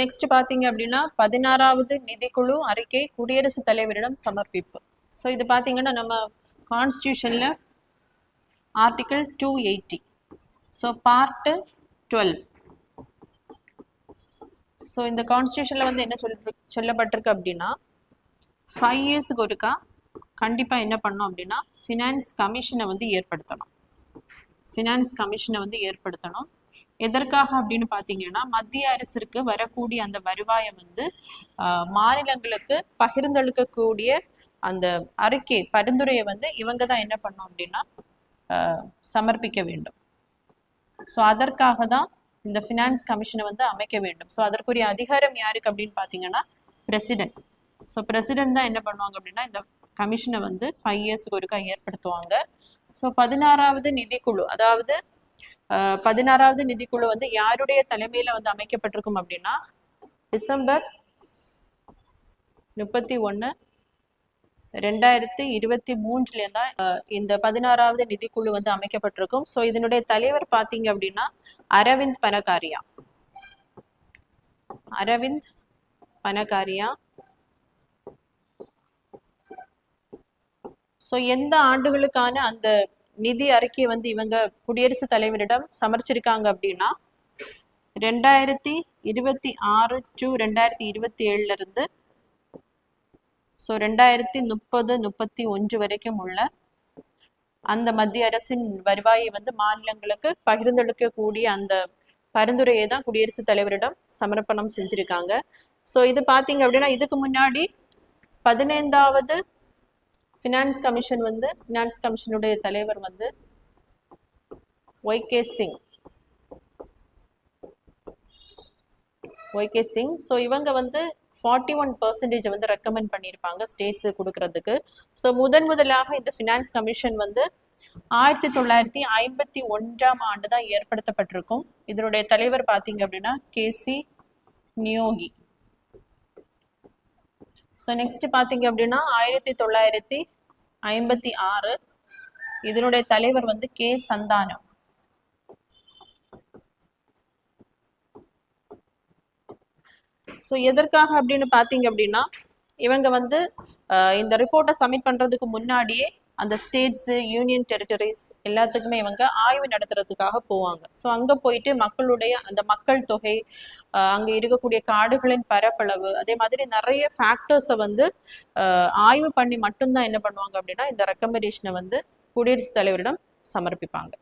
Next பார்த்தீங்க அப்படின்னா பதினாறாவது நிதிக்குழு அறிக்கை குடியரசுத் தலைவரிடம் சமர்ப்பிப்பு. ஸோ இது பார்த்தீங்கன்னா நம்ம கான்ஸ்டியூஷனில் article two eighty so part twelve so இந்த கான்ஸ்டியூஷனில் வந்து என்ன சொல் சொல்லப்பட்டிருக்கு அப்படின்னா ஃபைவ் இயர்ஸுக்கு ஒருக்கா கண்டிப்பாக என்ன பண்ணும் அப்படின்னா ஃபினான்ஸ் கமிஷனை வந்து ஏற்படுத்தணும். ஃபினான்ஸ் கமிஷனை வந்து ஏற்படுத்தணும். எதற்காக அப்படின்னு பாத்தீங்கன்னா மத்திய அரசிற்கு வரக்கூடிய அந்த வருவாயை வந்து ஆஹ், மாநிலங்களுக்கு பகிர்ந்தளிக்கக்கூடிய அந்த அறிக்கை பரிந்துரையை வந்து இவங்க தான் என்ன பண்ணும் அப்படின்னா ஆஹ், சமர்ப்பிக்க வேண்டும். ஸோ அதற்காக தான் இந்த ஃபினான்ஸ் கமிஷனை வந்து அமைக்க வேண்டும். ஸோ அதற்குரிய அதிகாரம் யாருக்கு அப்படின்னு பார்த்தீங்கன்னா பிரசிடென்ட் ஸோ பிரசிடென்ட் தான் என்ன பண்ணுவாங்க அப்படின்னா இந்த கமிஷனை வந்து ஃபைவ் இயர்ஸ்க்கு ஒருக்கா ஏற்படுத்துவாங்க. ஸோ பதினாறாவது நிதிக்குழு அதாவது பதினாறாவது நிதிக்குழு வந்து யாருடைய தலைமையில வந்து அமைக்கப்பட்டிருக்கும் அப்படின்னா டிசம்பர் முப்பத்தி ஒன்று ரெண்டாயிரத்தி இருபத்தி மூன்றுல தான் இந்த பதினாறாவது நிதிக்குழு வந்து அமைக்கப்பட்டிருக்கும். ஸோ இதனுடைய தலைவர் பார்த்தீங்க அப்படின்னா அரவிந்த் பனகாரியா. அரவிந்த் பனகாரியா. ஸோ எந்த ஆண்டுகளுக்கான அந்த நிதி அறிக்கையை வந்து இவங்க குடியரசுத் தலைவரிடம் சமர்ச்சிருக்காங்க அப்படின்னா ரெண்டாயிரத்தி இருபத்தி ஆறு டு ரெண்டாயிரத்தி இருபத்தி ஏழுல இருந்து ஸோ ரெண்டாயிரத்தி முப்பது முப்பத்தி ஒன்று வரைக்கும் உள்ள அந்த மத்திய அரசின் வருவாயை வந்து மாநிலங்களுக்கு பகிர்ந்தளிக்கக்கூடிய அந்த பரிந்துரையை தான் குடியரசுத் தலைவரிடம் சமர்ப்பணம் செஞ்சிருக்காங்க. ஸோ இது பார்த்தீங்க அப்படின்னா இதுக்கு முன்னாடி பதினைந்தாவது ஃபினான்ஸ் கமிஷன் வந்து ஃபினான்ஸ் கமிஷனுடைய தலைவர் வந்து YK Singh YK Singh so இவங்க வந்து ஃபார்ட்டி ஒன் பர்சன்டேஜ் வந்து ரெக்கமெண்ட் பண்ணியிருப்பாங்க ஸ்டேட்ஸு கொடுக்கறதுக்கு. ஸோ முதன் முதலாக இந்த ஃபினான்ஸ் கமிஷன் வந்து ஆயிரத்தி தொள்ளாயிரத்தி ஐம்பத்தி ஒன்றாம் ஆண்டு தான் ஏற்படுத்தப்பட்டிருக்கும். இதனுடைய தலைவர் பார்த்தீங்க அப்படின்னா கேசி நியோகி ஸோ நெக்ஸ்ட் பார்த்தீங்க அப்படின்னா ஆயிரத்தி தொள்ளாயிரத்தி ஐம்பத்தி ஆறு. இதனுடைய தலைவர் வந்து கே. சந்தானம். ஸோ எதற்காக அப்படின்னு பார்த்தீங்க அப்படின்னா இவங்க வந்து இந்த ரிப்போர்ட்டை சப்மிட் பண்ணுறதுக்கு முன்னாடியே அந்த ஸ்டேட்ஸு யூனியன் டெரிட்டரிஸ் எல்லாத்துக்குமே இவங்க ஆய்வு நடத்துறதுக்காக போவாங்க. ஸோ அங்கே போயிட்டு மக்களுடைய அந்த மக்கள் தொகை அங்கே இருக்கக்கூடிய காடுகளின் பரப்பளவு அதே மாதிரி நிறைய ஃபேக்டர்ஸை வந்து ஆய்வு பண்ணி மட்டும்தான் என்ன பண்ணுவாங்க அப்படின்னா இந்த ரெக்கமெண்டேஷனை வந்து குடியரசுத் தலைவரிடம் சமர்ப்பிப்பாங்க.